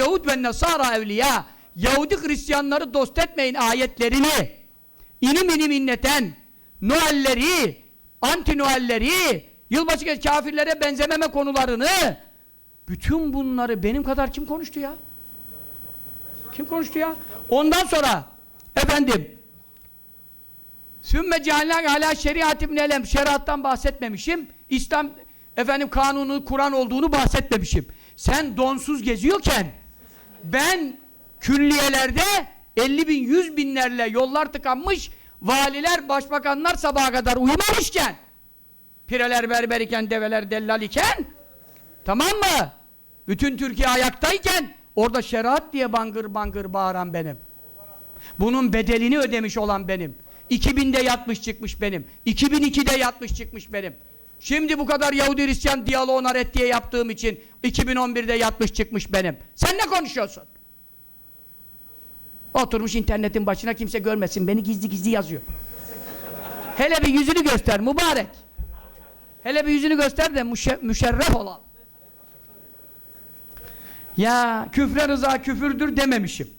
Yahud ve Nasara evliya. Yahudi Hristiyanları dost etmeyin ayetlerini. İnim inim inleten Noelleri, anti Noelleri, yılbaşı gece kafirlere benzememe konularını bütün bunları benim kadar kim konuştu ya? Kim konuştu ya? Ondan sonra efendim Sümme cealnak ala şeriat ibn elem şeriattan bahsetmemişim. İslam efendim kanunu Kur'an olduğunu bahsetmemişim. Sen donsuz geziyorken ben külliyelerde 50 bin 100 binlerle yollar tıkanmış valiler başbakanlar sabaha kadar uyumamışken pireler berber iken develer dellal iken tamam mı? Bütün Türkiye ayaktayken orada şeriat diye bangır bangır bağıran benim. Bunun bedelini ödemiş olan benim. 2000'de yatmış çıkmış benim. 2002'de yatmış çıkmış benim. Şimdi bu kadar Yahudi Hristiyan diyaloğuna reddiye yaptığım için 2011'de yatmış çıkmış benim. Sen ne konuşuyorsun? Oturmuş internetin başına kimse görmesin beni gizli gizli yazıyor. Hele bir yüzünü göster mübarek. Hele bir yüzünü göster de müşe- müşerref olalım. Ya küfre rıza küfürdür dememişim.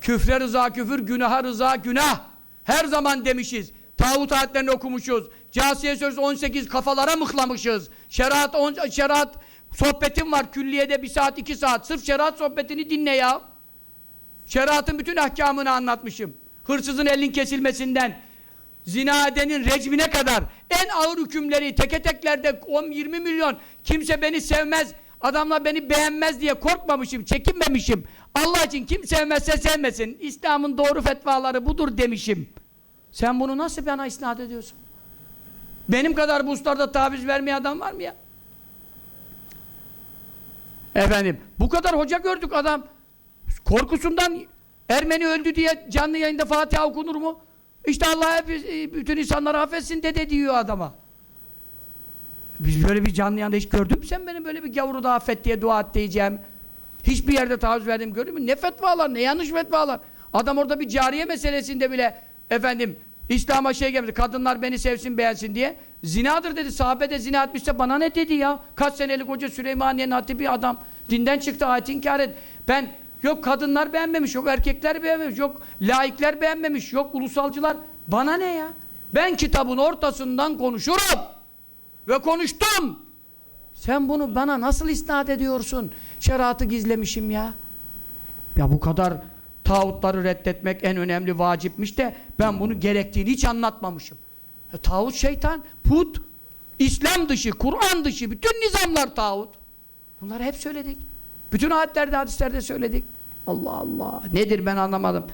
Küfre rıza küfür, günaha rıza günah. Her zaman demişiz. Tağut ayetlerini okumuşuz. Casiye Suresi 18 kafalara mıhlamışız. Şeriat, on, şeriat sohbetim var külliyede bir saat iki saat. Sırf şeriat sohbetini dinle ya. Şeriatın bütün ahkamını anlatmışım. Hırsızın elin kesilmesinden, zina edenin recmine kadar en ağır hükümleri teke teklerde 10-20 milyon kimse beni sevmez, adamlar beni beğenmez diye korkmamışım, çekinmemişim. Allah için kim sevmezse sevmesin. İslam'ın doğru fetvaları budur demişim. Sen bunu nasıl bana isnat ediyorsun? Benim kadar bu hususlarda taviz vermeyen adam var mı ya? Efendim, bu kadar hoca gördük adam. Korkusundan Ermeni öldü diye canlı yayında Fatiha okunur mu? İşte Allah e, bütün insanları affetsin dede diyor adama. Biz böyle bir canlı yayında hiç gördün mü sen benim böyle bir gavuru da affet diye dua et diyeceğim. Hiçbir yerde taviz verdim gördün mü? Ne fetvalar, ne yanlış fetvalar. Adam orada bir cariye meselesinde bile efendim İslam'a şey gelmedi. Kadınlar beni sevsin beğensin diye. Zinadır dedi. Sahabe de zina etmişse bana ne dedi ya? Kaç senelik hoca Süleymaniye'nin hatibi adam. Dinden çıktı ayet inkar et. Ben yok kadınlar beğenmemiş, yok erkekler beğenmemiş, yok laikler beğenmemiş, yok ulusalcılar. Bana ne ya? Ben kitabın ortasından konuşurum. Ve konuştum. Sen bunu bana nasıl isnat ediyorsun? Şeriatı gizlemişim ya. Ya bu kadar tağutları reddetmek en önemli vacipmiş de ben bunu gerektiğini hiç anlatmamışım. E, tağut şeytan, put, İslam dışı, Kur'an dışı bütün nizamlar tağut. Bunları hep söyledik. Bütün ayetlerde, hadislerde söyledik. Allah Allah. Nedir ben anlamadım.